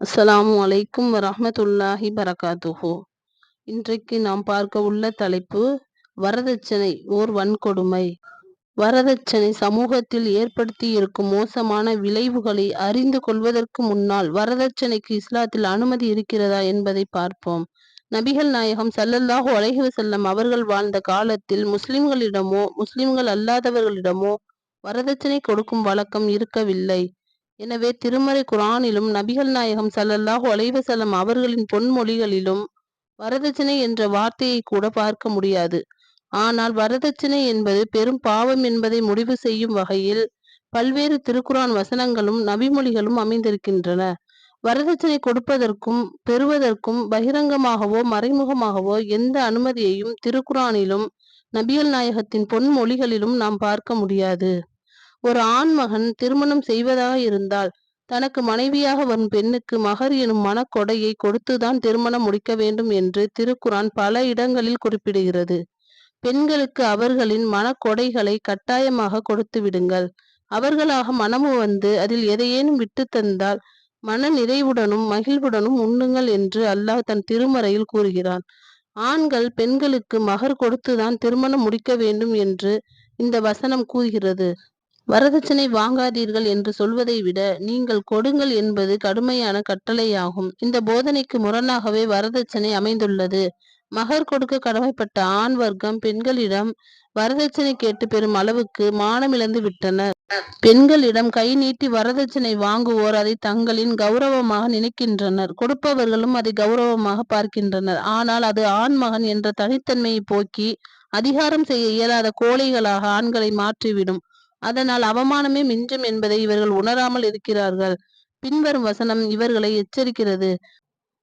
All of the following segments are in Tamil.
அஸ்லாம் வலைக்கும் வரமத்துல்லாஹி பரகாத்துஹு. இன்றைக்கு நாம் பார்க்க உள்ள தலைப்பு வரதட்சணை ஓர் வன்கொடுமை. வரதட்சணை சமூகத்தில் ஏற்படுத்தி இருக்கும் மோசமான விளைவுகளை அறிந்து கொள்வதற்கு முன்னால் வரதட்சணைக்கு இஸ்லாத்தில் அனுமதி இருக்கிறதா என்பதை பார்ப்போம். நபிகள் நாயகம் சல்லல்லாஹு அலைஹி செல்லம் அவர்கள் வாழ்ந்த காலத்தில் முஸ்லிம்களிடமோ முஸ்லிம்கள் அல்லாதவர்களிடமோ வரதட்சணை கொடுக்கும் வழக்கம் இருக்கவில்லை. எனவே திருமறை குரானிலும் நபிகள் நாயகம் சல்லல்லாஹு அலைவசல்லம் அவர்களின் பொன்மொழிகளிலும் வரதட்சணை என்ற வார்த்தையை கூட பார்க்க முடியாது. ஆனால் வரதட்சணை என்பது பெரும் பாவம் என்பதை முடிவு செய்யும் வகையில் பல்வேறு திருக்குரான் வசனங்களும் நபிமொழிகளும் அமைந்திருக்கின்றன. வரதட்சணை கொடுப்பதற்கும் பெறுவதற்கும் பகிரங்கமாகவோ மறைமுகமாகவோ எந்த அனுமதியையும் திருக்குரானிலும் நபிகள் நாயகத்தின் பொன்மொழிகளிலும் நாம் பார்க்க முடியாது. ஒரு ஆண்மகன் திருமணம் செய்வதாக இருந்தால் தனக்கு மனைவியாக வரும் பெண்ணுக்கு மகர் எனும் மனக்கொடையை கொடுத்துதான் திருமணம் முடிக்க வேண்டும் என்று திருக்குரான் பல இடங்களில் குறிப்பிடுகிறது. பெண்களுக்கு அவர்களின் மனக்கொடைகளை கட்டாயமாக கொடுத்து விடுங்கள். அவர்களாக மனமு வந்து அதில் எதையேனும் விட்டு தந்தால் மன நிறைவுடனும் மகிழ்வுடனும் உண்ணுங்கள் என்று அல்லாஹ் தன் திருமறையில் கூறுகிறான். ஆண்கள் பெண்களுக்கு மகர் கொடுத்துதான் திருமணம் முடிக்க வேண்டும் என்று இந்த வசனம் கூறுகிறது. வரதட்சணை வாங்காதீர்கள் என்று சொல்வதை விட நீங்கள் கொடுங்கள் என்பது கடுமையான கட்டளையாகும். இந்த போதனைக்கு முரணாகவே வரதட்சணை அமைந்துள்ளது. மகர் கொடுக்க கடமைப்பட்ட ஆண் வர்க்கம் பெண்களிடம் வரதட்சணை கேட்டு பெறும் அளவுக்கு மானமிழந்து விட்டனர். பெண்களிடம் கை நீட்டி வரதட்சணை வாங்குவோர் அதை தங்களின் கௌரவமாக நினைக்கின்றனர். கொடுப்பவர்களும் அதை கௌரவமாக பார்க்கின்றனர். ஆனால் அது ஆண் மகன் என்ற தனித்தன்மையை போக்கி அதிகாரம் செய்ய இயலாத கோழைகளாக ஆண்களை மாற்றிவிடும். அதனால் அவமானமே மிஞ்சும் என்பதை இவர்கள் உணராமல் இருக்கிறார்கள். பின்வரும் வசனம் இவர்களை எச்சரிக்கிறது.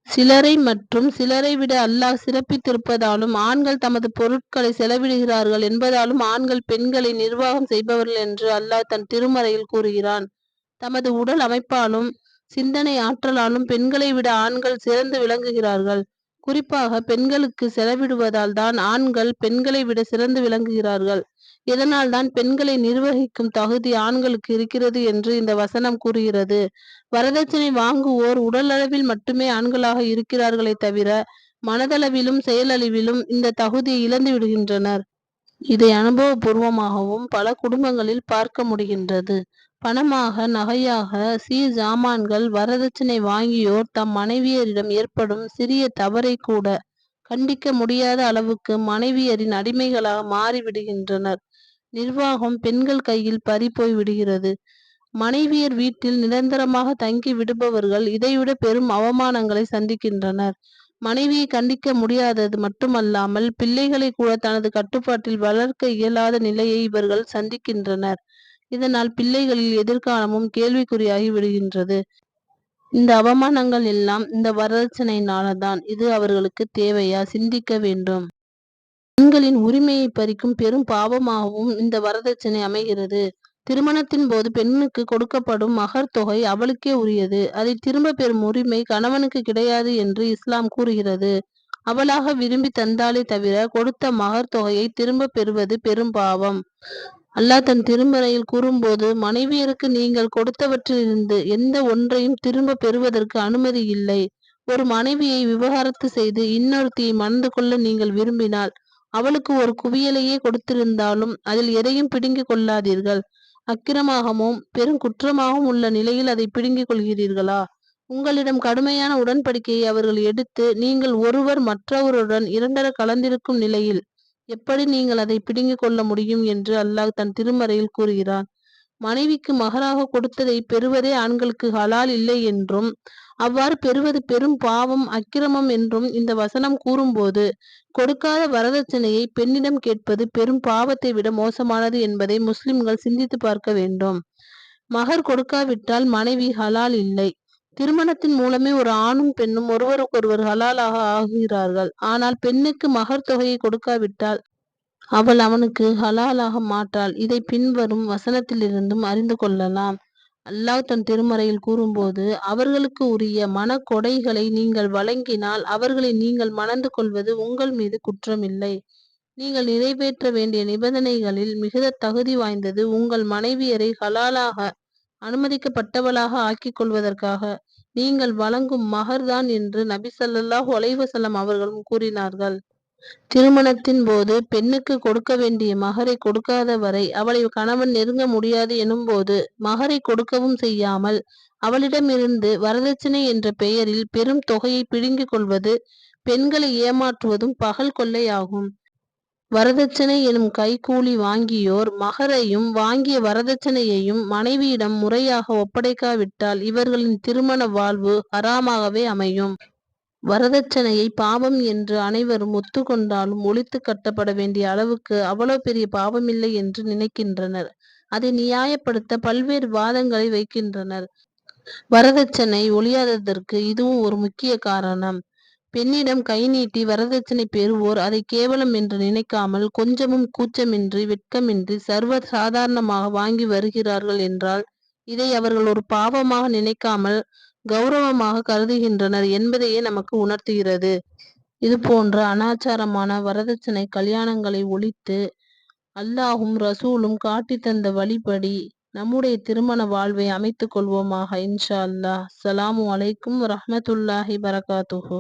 சிலரை மற்றும் சிலரை விட அல்லாஹ் சிறப்பித்திருப்பதாலும் ஆண்கள் தமது பொருட்களை செலவிடுகிறார்கள் என்பதாலும் ஆண்கள் பெண்களை நிர்வாகம் செய்பவர்கள் என்று அல்லாஹ் தன் திருமறையில் கூறுகிறான். தமது உடல் அமைப்பாலும் சிந்தனை ஆற்றலாலும் பெண்களை விட ஆண்கள் சிறந்து விளங்குகிறார்கள். குறிப்பாக பெண்களுக்கு செலவிடுவதால் தான் ஆண்கள் பெண்களை விட சிறந்து விளங்குகிறார்கள். இதனால் தான் பெண்களை நிர்வகிக்கும் தகுதி ஆண்களுக்கு இருக்கிறது என்று இந்த வசனம் கூறுகிறது. வரதட்சணை வாங்குவோர் உடலளவில் மட்டுமே ஆண்களாக இருக்கிறார்களே தவிர மனதளவிலும் செயலளவிலும் இந்த தகுதியை இழந்து விடுகின்றனர். இதை அனுபவபூர்வமாகவும் பல குடும்பங்களில் பார்க்க முடிகின்றது. பணமாக நகையாக சீர் ஜாமான்கள் வரதட்சணை வாங்கியோர் தம் மனைவியரிடம் ஏற்படும் சிறிய தவறை கூட கண்டிக்க முடியாத அளவுக்கு மனைவியரின் அடிமைகளாக மாறிவிடுகின்றனர். நிர்வாகம் பெண்கள் கையில் பறிபோய் விடுகிறது. மனைவியர் வீட்டில் நிரந்தரமாக தங்கி விடுபவர்கள் இதைவிட பெரும் அவமானங்களை சந்திக்கின்றனர். மனைவியை கண்டிக்க முடியாதது மட்டுமல்லாமல் பிள்ளைகளை கூட தனது கட்டுப்பாட்டில் வளர்க்க இயலாத நிலையை இவர்கள் சந்திக்கின்றனர். இதனால் பிள்ளைகளில் எதிர்காலமும் கேள்விக்குறியாகி விடுகின்றது. இந்த அவமானங்கள் எல்லாம் இந்த வரதட்சணையினால்தான். இது அவர்களுக்கு தேவையா? சிந்திக்க வேண்டும். பெண்களின் உரிமையை பறிக்கும் பெரும் பாவமாகவும் இந்த வரதட்சணை அமைகிறது. திருமணத்தின் போது பெண்ணுக்கு கொடுக்கப்படும் மகர் தொகை அவளுக்கே உரியது. அதை திரும்ப பெறும் உரிமை கணவனுக்கு கிடையாது என்று இஸ்லாம் கூறுகிறது. அவளாக விரும்பி தந்தாலே தவிர கொடுத்த மகர் தொகையை திரும்ப பெறுவது பெரும் பாவம். அல்லாஹ் தன் திருமறையில் கூறும்போது மனைவியருக்கு நீங்கள் கொடுத்தவற்றிலிருந்து எந்த ஒன்றையும் திரும்ப பெறுவதற்கு அனுமதி இல்லை. ஒரு மனைவியை விவகாரத்து செய்து இன்னொருத்தியை மணந்து கொள்ள நீங்கள் விரும்பினால் அவளுக்கு ஒரு குவியலையே கொடுத்திருந்தாலும் அதில் எதையும் பிடுங்கிக் கொள்ளாதீர்கள். அக்கிரமாகவும் பெரும் குற்றமாகவும் உள்ள நிலையில் அதை பிடுங்கிக் கொள்கிறீர்களா? உங்களிடம் கடுமையான உடன்படிக்கையை அவர்கள் எடுத்து நீங்கள் ஒருவர் மற்றவருடன் இரண்டர கலந்திருக்கும் நிலையில் எப்படி நீங்கள் அதை பிடுங்கிக் கொள்ள முடியும் என்று அல்லாஹ் தன் திருமறையில் கூறுகிறான். மனைவிக்கு மகராக கொடுத்ததை பெறுவதே ஆண்களுக்கு ஹலால் இல்லை என்றும் அவ்வாறு பெறுவது பெரும் பாவம் அக்கிரமம் என்றும் இந்த வசனம் கூறும்போது கொடுக்காத வரதட்சணையை பெண்ணிடம் கேட்பது பெரும் பாவத்தை விட மோசமானது என்பதை முஸ்லிம்கள் சிந்தித்து பார்க்க வேண்டும். மகர் கொடுக்காவிட்டால் மனைவி ஹலால் இல்லை. திருமணத்தின் மூலமே ஒரு ஆணும் பெண்ணும் ஒருவருக்கொருவர் ஹலாலாக ஆகிறார்கள். ஆனால் பெண்ணுக்கு மகர் தொகையை கொடுக்காவிட்டால் அவள் அவனுக்கு ஹலாலாக மாற்றாள். இதை பின்வரும் வசனத்திலிருந்தும் அறிந்து கொள்ளலாம். அல்லாஹ் தன் திருமறையில் கூறும்போது அவர்களுக்கு உரிய மனக்கொடைகளை நீங்கள் வழங்கினால் அவர்களை நீங்கள் மணந்து கொள்வது உங்கள் மீது குற்றமில்லை. நீங்கள் நிறைவேற்ற வேண்டிய நிபந்தனைகளில் மிகுந்த தகுதி வாய்ந்தது உங்கள் மனைவியரை ஹலாலாக அனுமதிக்கப்பட்டவளாக ஆக்கிக் கொள்வதற்காக. நீங்கள் வழங்கும் மகர் தான் என்று நபி ஸல்லல்லாஹு அலைஹி அவர்களும் கூறினார்கள். திருமணத்தின் போது பெண்ணுக்கு கொடுக்க வேண்டிய மகரை கொடுக்காத வரை அவளை கணவன் நெருங்க முடியாது எனும்போது மகரை கொடுக்கவும் செய்யாமல் அவளிடமிருந்து வரதட்சணை என்ற பெயரில் பெரும் தொகையை பிடுங்கிக் கொள்வது பெண்களை ஏமாற்றுவதும் பகல் கொள்ளையாகும். வரதட்சணை எனும் கைக்கூலி வாங்கியோர் மகரையும் வாங்கிய வரதட்சணையையும் மனைவியிடம் முறையாக ஒப்படைக்காவிட்டால் இவர்களின் திருமண வாழ்வு ஹராமாகவே அமையும். வரதட்சணையை பாவம் என்று அனைவரும் ஒத்துக்கொண்டாலும் ஒழித்து கட்டப்பட வேண்டிய அளவுக்கு அவ்வளவு பெரிய பாவமில்லை என்று நினைக்கின்றனர். அதை நியாயப்படுத்த பல்வேறு வாதங்களை வைக்கின்றனர். வரதட்சணை ஒழியாததற்கு இதுவும் ஒரு முக்கிய காரணம். பெண்ணிடம் கை நீட்டி வரதட்சணை பெறுவோர் அதை கேவலம் என்று நினைக்காமல் கொஞ்சமும் கூச்சமின்றி வெட்கமின்றி சர்வ சாதாரணமாக வாங்கி வருகிறார்கள் என்றால் இதை அவர்கள் ஒரு பாவமாக நினைக்காமல் கௌரவமாக கருதுகின்றனர் என்பதையே நமக்கு உணர்த்துகிறது. இது போன்ற அனாச்சாரமான வரதட்சணை கல்யாணங்களை ஒழித்து அல்லாஹும் ரசூலும் காட்டித் தந்த வழிபடி நம்முடைய திருமண வாழ்வை அமைத்துக் கொள்வோமாக இன்ஷா அல்லாஹ். அஸ்ஸலாமு அலைக்கும் ரஹமத்துல்லாஹி பரகாத்துஹோ